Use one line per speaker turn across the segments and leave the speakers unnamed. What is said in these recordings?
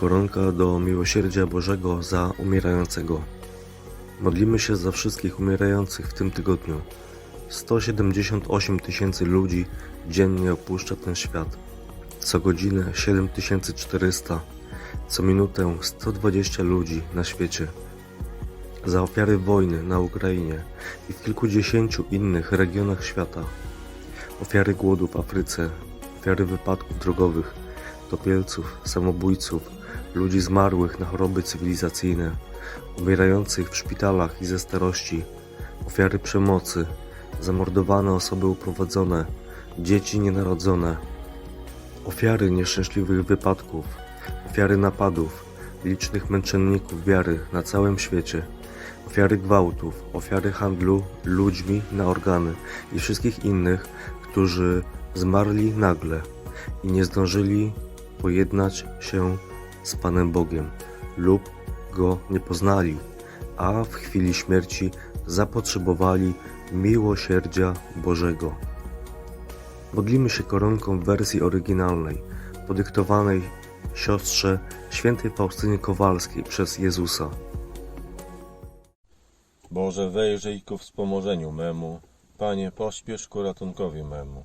Koronka do miłosierdzia Bożego za umierającego. Modlimy się za wszystkich umierających w tym tygodniu. 178 tysięcy ludzi dziennie opuszcza ten świat. Co godzinę 7400. Co minutę 120 ludzi na świecie. Za ofiary wojny na Ukrainie i w kilkudziesięciu innych regionach świata. Ofiary głodu w Afryce, ofiary wypadków drogowych, topielców, samobójców, ludzi zmarłych na choroby cywilizacyjne, umierających w szpitalach i ze starości, ofiary przemocy, zamordowane osoby uprowadzone, dzieci nienarodzone, ofiary nieszczęśliwych wypadków, ofiary napadów, licznych męczenników wiary na całym świecie, ofiary gwałtów, ofiary handlu ludźmi na organy i wszystkich innych, którzy zmarli nagle i nie zdążyli pojednać się z Panem Bogiem lub Go nie poznali, a w chwili śmierci zapotrzebowali miłosierdzia Bożego. Modlimy się koronką w wersji oryginalnej, podyktowanej siostrze świętej Faustynie Kowalskiej przez Jezusa.
Boże, wejrzyj ku wspomożeniu memu. Panie, pośpiesz ku ratunkowi memu.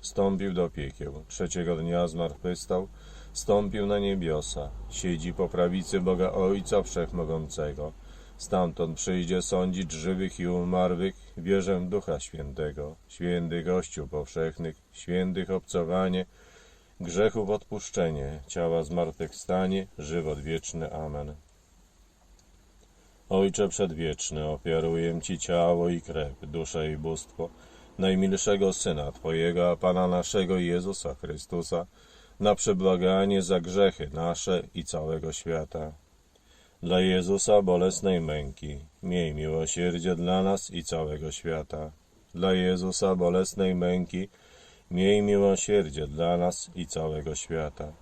Wstąpił do piekieł, trzeciego dnia zmartwychwstał, stąpił na niebiosa, siedzi po prawicy Boga Ojca Wszechmogącego. Stamtąd przyjdzie sądzić żywych i umarłych, wierzę w Ducha Świętego, święty Kościół powszechnych, świętych obcowanie, grzechów odpuszczenie, ciała zmartwychwstanie, żywot wieczny. Amen. Ojcze Przedwieczny, ofiaruję Ci ciało i krew, duszę i bóstwo najmilszego Syna Twojego, a Pana naszego Jezusa Chrystusa, na przebłaganie za grzechy nasze i całego świata. Dla Jezusa bolesnej męki, miej miłosierdzie dla nas i całego świata. Dla Jezusa bolesnej męki, miej miłosierdzie dla nas i całego świata.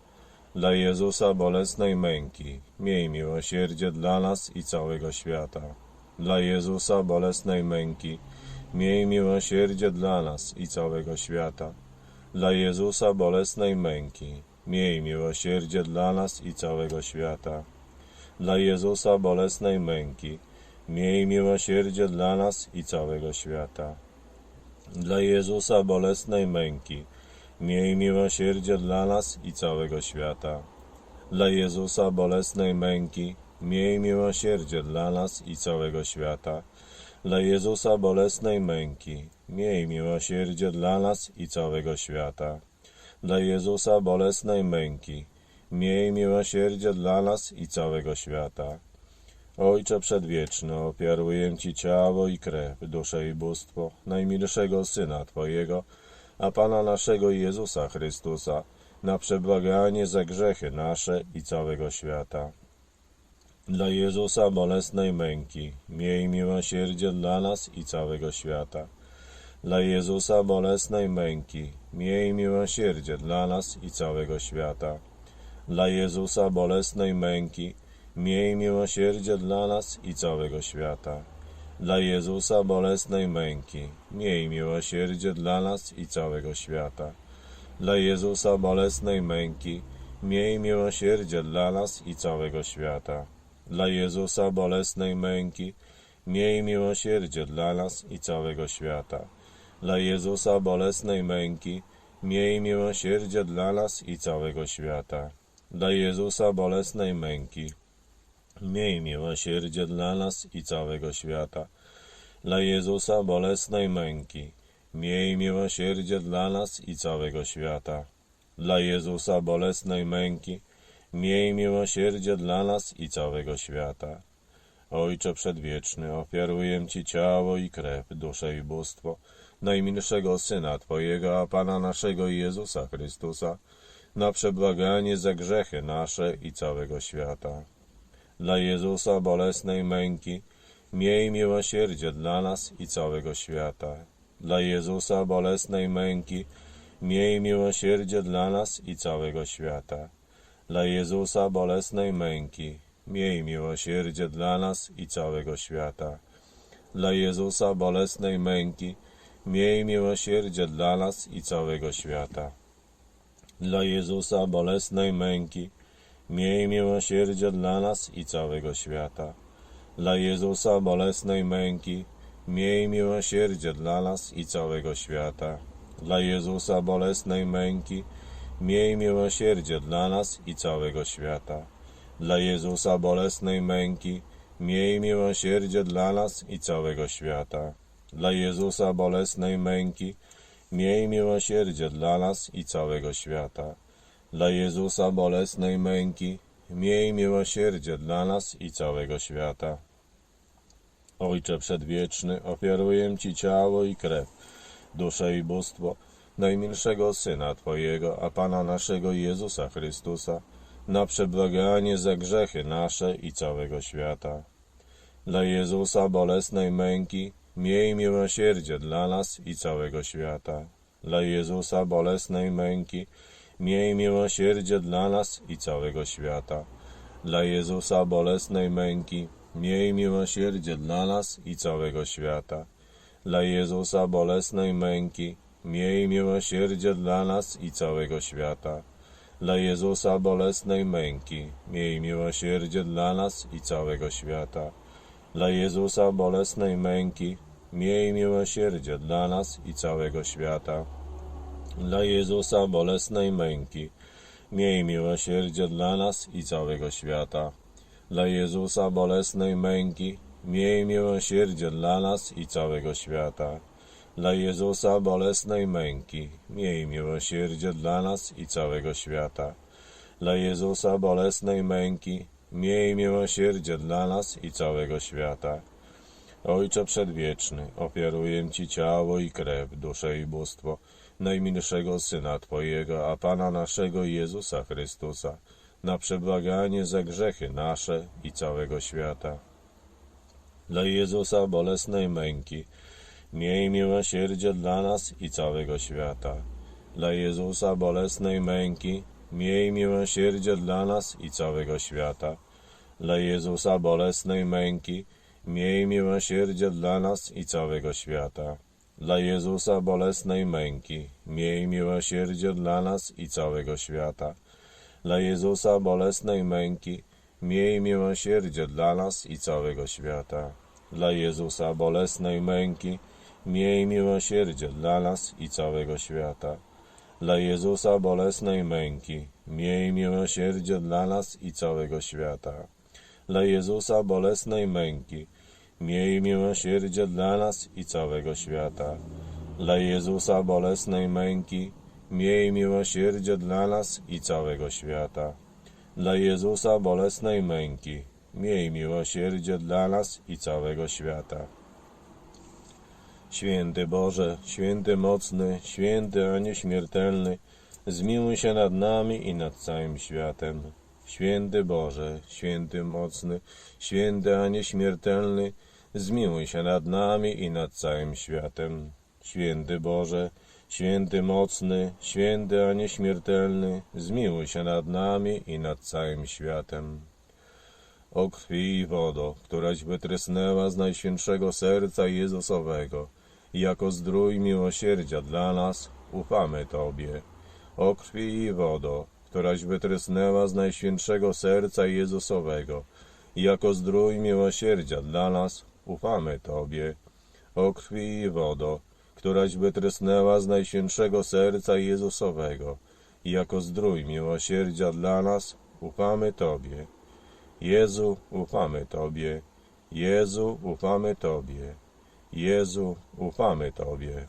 Dla Jezusa bolesnej męki, miej miłosierdzie dla nas i całego świata. Dla Jezusa bolesnej męki, miej miłosierdzie dla nas i całego świata. Dla Jezusa bolesnej męki, miej miłosierdzie dla nas i całego świata. Dla Jezusa bolesnej męki, miej miłosierdzie dla nas i całego świata. Dla Jezusa bolesnej męki, miej miłosierdzie dla nas i całego świata. Dla Jezusa bolesnej męki, miej miłosierdzie dla nas i całego świata. Dla Jezusa bolesnej męki, miej miłosierdzie dla nas i całego świata. Dla Jezusa bolesnej męki, miej miłosierdzie dla nas i całego świata. Ojcze Przedwieczny, ofiaruję Ci ciało i krew, duszę i bóstwo najmilszego Syna Twojego, a Pana naszego Jezusa Chrystusa, na przebłaganie za grzechy nasze i całego świata. Dla Jezusa bolesnej męki, miej miłosierdzie dla nas i całego świata. Dla Jezusa bolesnej męki, miej miłosierdzie dla nas i całego świata. Dla Jezusa bolesnej męki, miej miłosierdzie dla nas i całego świata. Dla Jezusa bolesnej męki, miej miłosierdzie dla nas i całego świata. Dla Jezusa bolesnej męki, miej miłosierdzie dla nas i całego świata. Dla Jezusa bolesnej męki, miej miłosierdzie dla nas i całego świata. Dla Jezusa bolesnej męki, miej miłosierdzie dla nas i całego świata. Dla Jezusa bolesnej męki, Miej miłosierdzie dla nas i całego świata. Dla Jezusa bolesnej męki. Miej miłosierdzie dla nas i całego świata. Dla Jezusa bolesnej męki. Miej miłosierdzie dla nas i całego świata. Ojcze Przedwieczny, ofiaruję Ci ciało i krew, duszę i bóstwo najmilszego Syna Twojego, a Pana naszego Jezusa Chrystusa, na przebłaganie za grzechy nasze i całego świata. Dla Jezusa bolesnej męki, miej miłosierdzie dla nas i całego świata. Dla Jezusa bolesnej męki, miej miłosierdzie dla nas i całego świata. Dla Jezusa bolesnej męki, miej miłosierdzie dla nas i całego świata. Dla Jezusa bolesnej męki, miej miłosierdzie dla nas i całego świata. Dla Jezusa bolesnej męki, miej miłosierdzie dla nas i całego świata. Dla Jezusa bolesnej męki, miej miłosierdzie dla nas i całego świata. Dla Jezusa bolesnej męki, miej miłosierdzie dla nas i całego świata. Dla Jezusa bolesnej męki, miej miłosierdzie dla nas i całego świata. Dla Jezusa bolesnej męki, miej miłosierdzie dla nas i całego świata. Dla Jezusa bolesnej męki, miej miłosierdzie dla nas i całego świata. Ojcze Przedwieczny, ofiaruję Ci ciało i krew, duszę i bóstwo najmilszego Syna Twojego, a Pana naszego Jezusa Chrystusa, na przebłaganie za grzechy nasze i całego świata. Dla Jezusa bolesnej męki, miej miłosierdzie dla nas i całego świata. Dla Jezusa bolesnej męki, miej miłosierdzie dla nas i całego świata. Dla Jezusa bolesnej męki, miej miłosierdzie dla nas i całego świata. Dla Jezusa bolesnej męki, miej miłosierdzie dla nas i całego świata. Dla Jezusa bolesnej męki, miej miłosierdzie dla nas i całego świata. Dla Jezusa bolesnej męki, miej miłosierdzie dla nas i całego świata. Dla Jezusa bolesnej męki, miej miłosierdzie dla nas i całego świata. Dla Jezusa bolesnej męki, miej miłosierdzie dla nas i całego świata. Dla Jezusa bolesnej męki, miej miłosierdzie dla nas i całego świata. Dla Jezusa bolesnej męki, miej miłosierdzie dla nas i całego świata. Ojcze Przedwieczny, ofiaruję Ci ciało i krew, duszę i bóstwo najmilszego Syna Twojego, a Pana naszego Jezusa Chrystusa, na przebłaganie za grzechy nasze i całego świata. Dla Jezusa bolesnej męki, miej miłosierdzie dla nas i całego świata. Dla Jezusa bolesnej męki, miej miłosierdzie dla nas i całego świata. Dla Jezusa bolesnej męki, miej miłosierdzie dla nas i całego świata. Dla Jezusa bolesnej męki, miej miłosierdzie dla nas i całego świata. Dla Jezusa bolesnej męki, miej miłosierdzie dla nas i całego świata. Dla Jezusa bolesnej męki, miej miłosierdzie dla nas i całego świata. Dla Jezusa bolesnej męki, miej miłosierdzie dla nas i całego świata. Dla Jezusa bolesnej męki, miej miłosierdzie dla nas i całego świata. Dla Jezusa bolesnej męki, miej miłosierdzie dla nas i całego świata. Dla Jezusa bolesnej męki, miej miłosierdzie dla nas i całego świata. Święty Boże, święty mocny, święty a nieśmiertelny, zmiłuj się nad nami i nad całym światem. Święty Boże, święty mocny, święty a nieśmiertelny, zmiłuj się nad nami i nad całym światem. Święty Boże, święty mocny, święty a nieśmiertelny, zmiłuj się nad nami i nad całym światem. O krwi i wodo, któraś wytrysnęła z najświętszego serca Jezusowego, jako zdrój miłosierdzia dla nas, ufamy Tobie. O krwi i wodo, któraś wytrysnęła z najświętszego serca Jezusowego, jako zdrój miłosierdzia dla nas, ufamy Tobie. O krwi i wodo, któraś wytrysnęła z najświętszego serca Jezusowego, jako zdrój miłosierdzia dla nas, ufamy Tobie. Jezu, ufamy Tobie. Jezu, ufamy Tobie. Jezu, ufamy Tobie.